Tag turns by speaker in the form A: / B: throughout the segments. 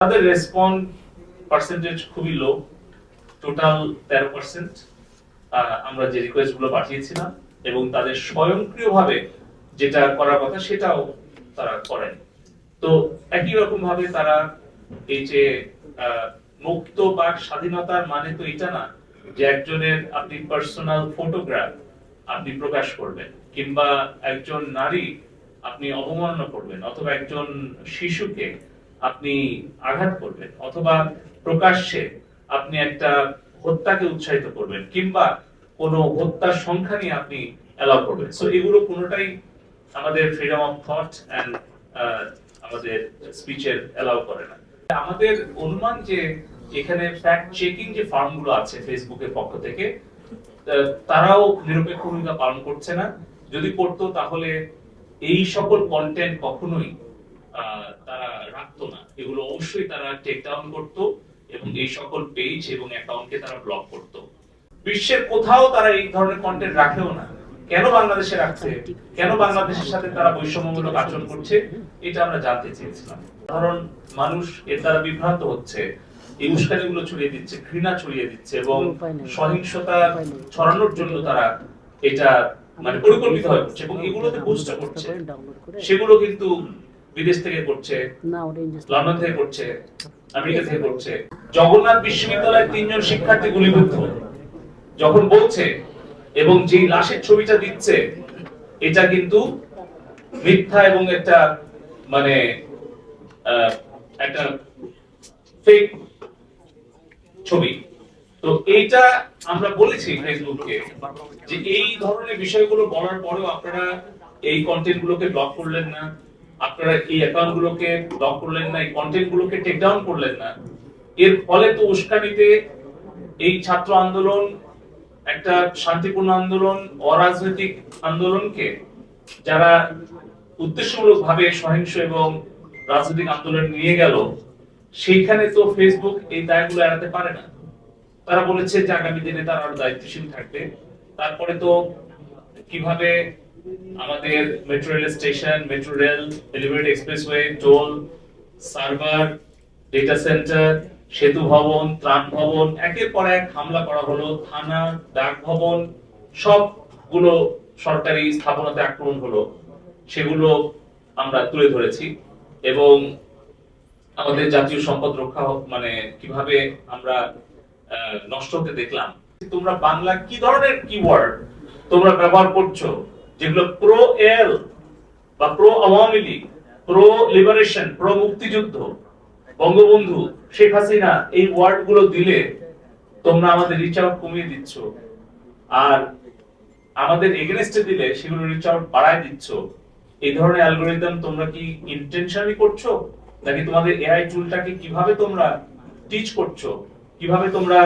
A: তাদের respond percentage খুবই লো total তেরো পার্সেন্ট আমরা যে রিকোয়েস্টগুলো পাঠিয়েছিলাম এবং তাদের স্বয়ংক্রিয়ভাবে যেটা করার কথা সেটাও তারা করেন। তো একই রকম ভাবে তারা এই যে মুক্ত বাক স্বাধীনতার মানে তো এটা না যে একজনের আপনি পার্সোনাল ফটোগ্রাফ আপনি প্রকাশ করবেন কিংবা একজন নারী আপনি অবমাননা করবেন অথবা একজন শিশুকে আপনি আঘাত করবেন অথবা প্রকাশ্যে আপনি একটা হত্যাকে উৎসাহিত করবেন কিংবা কোনো হত্যার সংখ্যা নিয়ে আপনি অ্যালাউ করবেন। সো এগুলো কোনোটাই আমাদের ফ্রিডম অফ থট অ্যান্ড আমাদের স্পিচের অ্যালাউ করে না। আমাদের অনুমান যে এখানে ফ্যাক্ট চেকিং যে ফার্মগুলো আছে ফেসবুকের পক্ষ থেকে তারাও নিরপেক্ষ ভূমিকা পালন করছে না। যদি করতো তাহলে এই সকল কন্টেন্ট কখনোই তারা রাখতো না। এগুলো অবশ্যই তারা টেক ডাউন করতো এবং এই সকল পেজ এবং অ্যাকাউন্টকে তারা ব্লক করতো। বিশ্বের কোথাও তারা এই ধরনের কন্টেন্ট রাখেও না। কেন বাংলাদেশে রাখছে? কেন বাংলাদেশের সাথে তারা বৈষম্যমূলক আচরণ করছে? এটা আমরা জানতে চেয়েছিলাম। কারণ মানুষ এর দ্বারা বিভ্রান্ত হচ্ছে। এই উস্কানিগুলো ছড়িয়ে দিচ্ছে, ঘৃণা ছড়িয়ে দিচ্ছে এবং সহিংসতা ছড়ানোর জন্য তারা এটা মানে পরিকল্পিত হয়ে করছে এবং এগুলোতে বুস্ট করছে। সেগুলো কিন্তু বিদেশ থেকে করছে
B: ইনজাস্ট
A: লন্ডন থেকে করছে আমেরিকা থেকে করছে। জগন্নাথ বিশ্ববিদ্যালয়ের তিনজন শিক্ষার্থী গুলিবিদ্ধ। যখন বলছে এবং যেই লাশের ছবিটা দিচ্ছে এটা কিন্তু মিথ্যা এবং একটা মানে একটা ফেক ছবি। তো এইটা আমরা বলেছি ফেসবুককে যে এই ধরনের বিষয়গুলো বলার পরেও আপনারা এই কন্টেন্ট গুলোকে ব্লক করলেন না। আপনারা এই অ্যাকাউন্ট গুলোকে ব্লক করলেন না, এই কন্টেন্ট গুলোকে টেক ডাউন করলেন না, এর ফলে তো উস্কানিতে এই ছাত্র আন্দোলন, একটা শান্তিপূর্ণ আন্দোলন, অরাজনৈতিক আন্দোলনকে যারা উদ্দেশ্যমূলক ভাবে সহিংস এবং রাজনৈতিক আন্দোলন নিয়ে গেল, সেইখানে তো ফেসবুক এই দায়গুলো এড়াতে পারে না। তারা বলেছে যে আগামী দিনে তারা আরও দায়িত্বশীল থাকবে। তারপরে তো কীভাবে আমাদের metro rail station metro rail elevated expressway toll server data centre সেতু ভবন ত্রাণ ভবন একের পর এক হামলা করা হলো। থানা ডাক ভবন সবগুলো সরকারি স্থাপনাতে আক্রমণ হলো। সেগুলো আমরা তুলে ধরেছি এবং আমাদের জাতীয় সম্পদ রক্ষা হোক, মানে কীভাবে আমরা নষ্ট হতে দেখলাম। তোমরা বাংলা কি ধরনের কিওয়ার্ড তোমরা ব্যবহার করছ? যেগুলো প্রো এল বা pro Awami League pro liberation pro মুক্তিযুদ্ধ বঙ্গবন্ধু, শেখ হাসিনা এই ওয়ার্ডগুলো দিলে তোমরা আমাদের রিচ আউট কমিয়ে দিচ্ছ। আর আমাদের এগেনস্টে দিলে সেগুলো রিচ আউট বাড়ায় দিচ্ছ। এই ধরনের অ্যালগোরিদম তোমরা কি ইন্টেনশনালি করছ? নাকি তোমাদের এআই টুলটাকে কীভাবে তোমরা টিচ করছ? কীভাবে তোমরা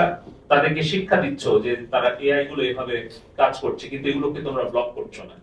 A: তাদেরকে শিক্ষা দিচ্ছ যে তারা এআই গুলো এভাবে কাজ করছে, কিন্তু এগুলোকে তোমরা ব্লক করছ না।